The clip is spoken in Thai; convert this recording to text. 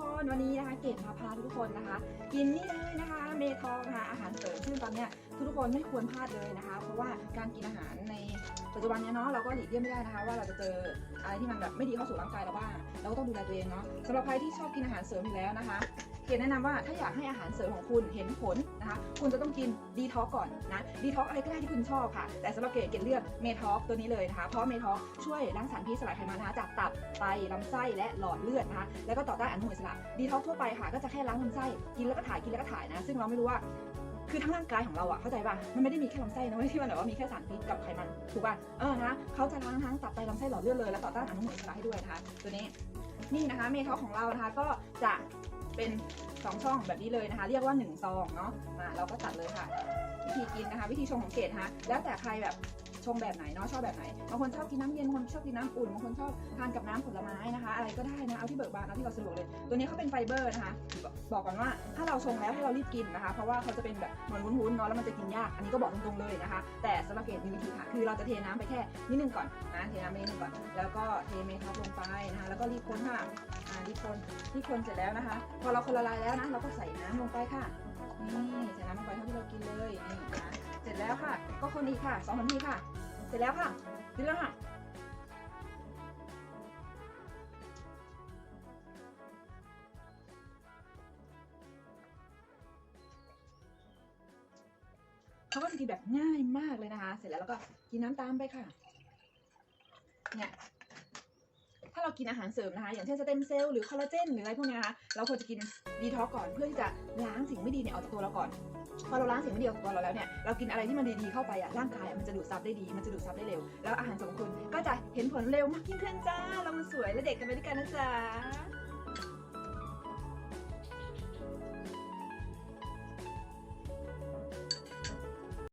คนวันนี้นะคะเกดมาพาทุกคนนะคะ กินนี่เลยนะคะ เมทองค่ะอาหารเสริมซึ่งตอนเนี้ย ทุกคนไม่ควรพลาดเลยนะคะ เพราะว่าการกินอาหารในปัจจุบันเนี้ยเนาะเราก็หลีกเลี่ยงไม่ได้นะคะว่าเราจะเจออะไรที่มันแบบไม่ดีเข้าสู่ร่างกายเราบ้างเราก็ต้องดูแลตัวเองเนาะสำหรับใครที่ชอบกินอาหารเสริมอยู่แล้วนะคะเกดแนะนำว่าถ้าอยากให้อาหารเสริมของคุณเห็นผลนะคะ คุณจะต้องกินดีท็อกก่อนนะดีท็อกอะไรก็ได้ที่คุณชอบค่ะ แต่สำหรับเกดเกดเลือกเมท็อกตัวนี้เลยนะคะ เพราะเมท็อกช่วยล้างสารพิษสลายไขมันนะคะจากตับไตลำไส้และหลอดเลือดนะคะแล้วก็ต่อต้านอนุมูลอิสระดีท็อกทั่วไปค่ะก็จะแค่ล้างลำไส้กินแล้วก็ถ่ายกินแล้วก็ถ่ายนะ ซึ่งเราไม่รู้ว่า คือทั้งร่างกายของเราอะเข้าใจป่ะ มันไม่ได้มีแค่ลำไส้นะเว้ยที่มันแบบว่ามีแค่สารพิษกับไขมันถูกป่ะ เออนะเขาจะล้างทั้งตับไตลำไส้หลอดเลือดเลยและต่อต้านอนุมูลอิสระให้ด้วยนะคะ ตัวนี้ นี่นะคะเมท็อกของเรานะคะก็จะเป็นสองช่องแบบนี้เลยนะคะ เรียกว่าหนึ่งซองเนาะ มาเราก็ตัดเลยค่ะ วิธีกินนะคะ วิธีชงของเกตฮะแล้วแต่ใครแบบ ชงแบบไหนเนาะชอบแบบไหนบางคนชอบกินน้ำเย็นบางคนชอบกินน้ำอุ่นบางคนชอบทานกับน้ำผลไม้นะคะ อะไรก็ได้นะเอาที่เบิกบานเอาที่เราสะดวกเลย ตัวนี้เขาเป็นไฟเบอร์นะคะ บอกก่อนว่าถ้าเราชงแล้วให้เรารีบกินนะคะ เพราะว่าเขาจะเป็นแบบเหมือนวุ้นๆเนาะแล้วมันจะกินยากอันนี้ก็บอกตรงๆเลยนะคะ แต่สำหรับเกดมีวิธีค่ะคือเราจะเทน้ำไปแค่นิดนึงก่อนนะเทน้ำไปนิดนึงก่อน แล้วก็เทเมทัลลงไปนะคะ แล้วก็รีบคนค่ะรีบคนรีบคนเสร็จแล้วนะคะ พอเราคนละลายแล้วนะเราก็ใส่น้ำลงไปค่ะ ค่ะก็คนอีกค่ะสองนาทีค่ะ เสร็จแล้วค่ะกินแล้วค่ะเขาก็จะกินแบบง่ายมากเลยนะคะ เสร็จแล้วเราก็กินน้ำตามไปค่ะ เนี่ยาเรากินอาหารเสริมนะคะ อย่างเช่นสเต็มเซลล์หรือคอลลาเจนหรืออะไรพวกนี้นะคะเราควรจะกินดีท็อกก่อนเพื่อที่จะล้างสิ่งไม่ดีเนี่ยออกจากตัวเราก่อนพอเราล้างสิ่งไม่ดีออกจากตัวเราแล้วเนี่ยเรากินอะไรที่มันดีๆเข้าไปอะร่างกายมันจะดูดซับได้ดี มันจะดูดซับได้เร็ว แล้วอาหารสมคุณก็จะเห็นผลเร็วมากยิ่งขึ้นจ้าเรามันสวยและเด็กกันไปด้วยกันนะจ๊ะ